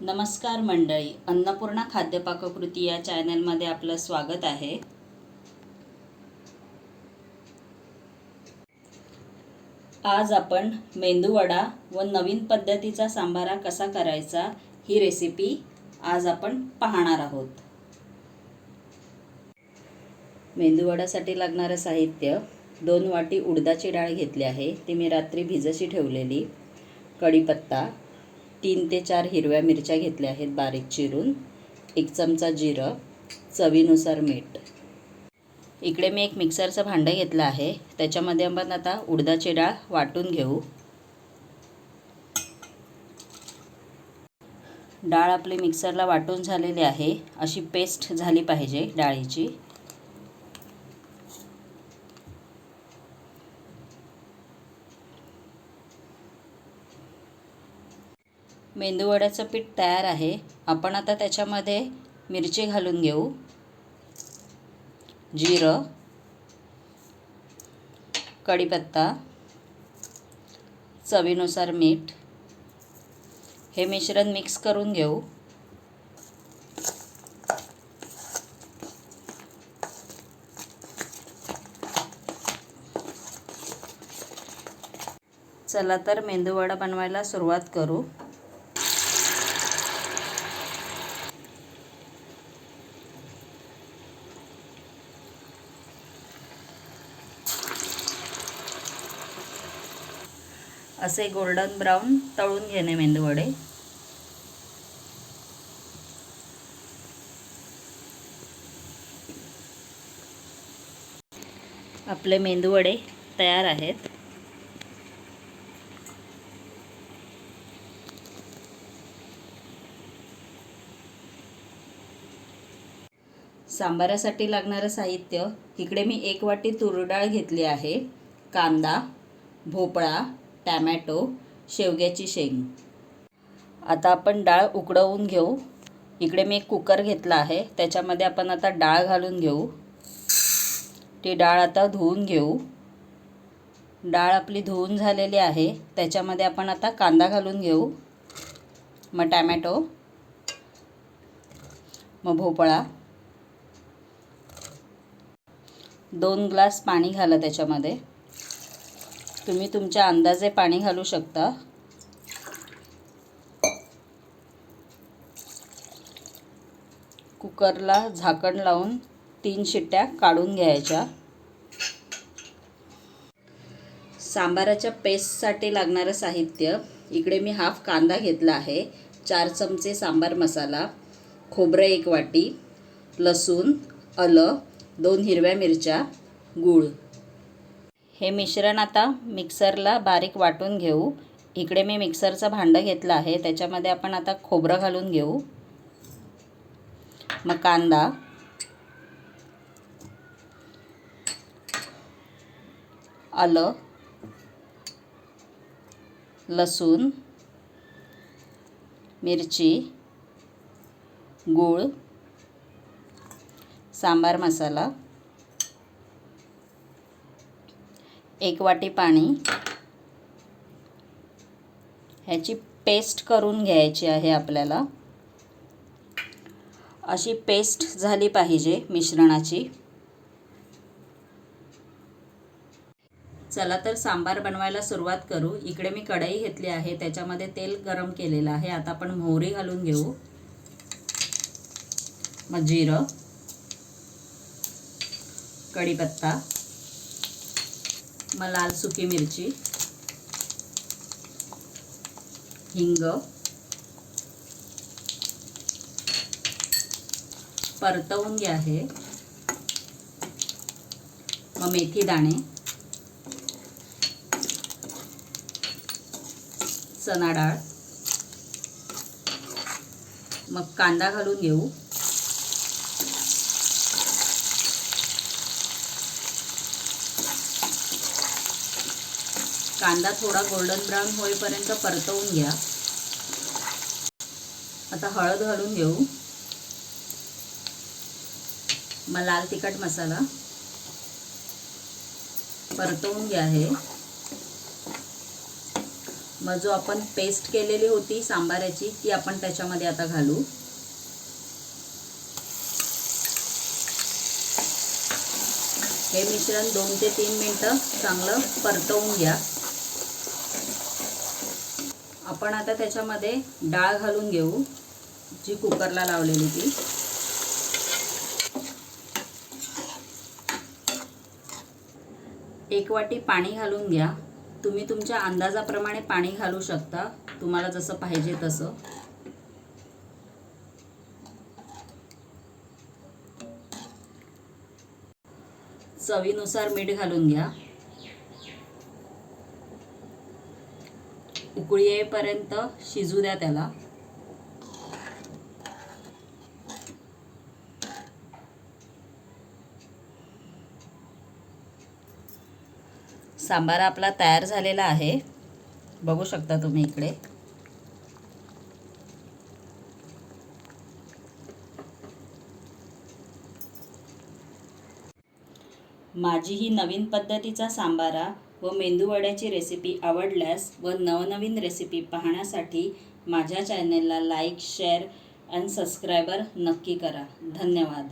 नमस्कार मंडळी अन्नपूर्णा खाद्यपाककृती या चॅनलमध्ये आपलं स्वागत आहे. आज आपण मेंदूवडा व नवीन पद्धतीचा सांबारा कसा करायचा ही रेसिपी आज आपण पाहणार आहोत. मेंदूवडासाठी लागणारं साहित्य दोन वाटी उडदाची डाळ घेतली आहे ती मी रात्री भिजशी ठेवलेली. कढीपत्ता तीन ते चार हिरव्या मिरच्या घेतल्या आहेत बारीक चिरून. एक चमचा जिरं चवीनुसार मीठ. इकडे मी एक मिक्सरचं भांडं घेतलं आहे. त्याच्यामध्ये आपण आता उडदाची डाळ वाटून घेऊ. डाळ आपली मिक्सरला वाटून झालेली आहे. अशी पेस्ट झाली पाहिजे डाळीची. मेंदूवड्याचं पीठ तयार आहे. आपण आता त्याच्यामध्ये मिरची घालून घेऊ. जिरं. कढीपत्ता. चवीनुसार मीठ. हे मिश्रण मिक्स करून घेऊ. चला तर मेंदूवडा बनवायला सुरुवात करू. असे गोल्डन ब्राऊन तळून घेणे मेंदूवडे. आपले मेंदूवडे तयार आहेत. सांबारासाठी लागणारं साहित्य. इकडे मी एक वाटी तुरडाळ घेतली आहे. कांदा भोपळा टॅमॅटो शेवग्याची शेंग. आता आपण डाळ उकडवून घेऊ. इकडे मी एक कुकर घेतला आहे. त्याच्यामध्ये आपण आता डाळ घालून घेऊ. ती डाळ आता धुवून घेऊ. डाळ आपली धुवून झालेली आहे. त्याच्यामध्ये आपण आता कांदा घालून घेऊ. मग टॅमॅटो. मग भोपळा. दोन ग्लास पाणी घाला त्याच्यामध्ये. तुम्ही तुमच्या अंदाजे पाणी घालू शकता. कुकरला झाकण लावून तीन शिट्ट्या काढून घ्यायच्या. सांबाराच्या पेस्टसाठी लागणारं साहित्य. इकडे मी हाफ कांदा घेतला आहे. चार चमचे सांबार मसाला. खोबरं एक वाटी. लसूण अलं दोन हिरव्या मिरच्या गूळ. हे मिश्रण आता मिक्सरला बारीक वाटून घेऊ. इकडे मी मिक्सरचं भांडं घेतलं आहे. त्याच्यामध्ये आपण आता खोबरं घालून घेऊ. मग कांदा. आलं. लसूण. मिरची. गूळ. सांबार मसाला. एक वाटी पाणी. ह्याची पेस्ट करून घ्यायची आहे आपल्याला. अशी पेस्ट झाली पाहिजे मिश्रणाची. चला तर सांबार बनवायला सुरुवात करू. इकडे मी कढई घेतली आहे त्याच्यामध्ये तेल गरम केलेलं आहे. आता आपण मोहरी घालून घेऊ. मग जिरं. कढीपत्ता. मग लाल सुकी मिरची हिंग परतवून घ्या हे मग मेथी दाणे चणा डाळ मग कांदा घालून घेऊ. कांदा थोडा गोल्डन ब्राऊन होईपर्यंत परतवून घ्या. आता हळद घालून घेऊ. मग लाल तिखट मसाला परतवून घ्या हे. मग जो आपण पेस्ट केलेली होती सांबाराची ती आपण त्याच्यामध्ये आता घालू. हे मिश्रण दोन ते तीन मिनटं चांगलं परतवून घ्या. आपण आता त्याच्यामध्ये डाळ घालून घेऊ जी कुकरला लावलेली ती. एक वाटी पाणी घालून घ्या. तुम्ही तुमच्या अंदाजाप्रमाणे पाणी घालू शकता. तुम्हाला जसं पाहिजे तसं. चवीनुसार मीठ घालून घ्या. उकळी येईपर्यंत शिजू द्या त्याला. सांबार आपला तयार झालेला आहे. बघू शकता तुम्ही इकडे. माझी ही नवीन पद्धतीचा सांबारा व मेंदूवड्याची रेसिपी आवडल्यास व नवनवीन रेसिपी पाहण्यासाठी माझ्या चॅनेलला लाईक शेअर अँड सबस्क्रायबर नक्की करा. धन्यवाद.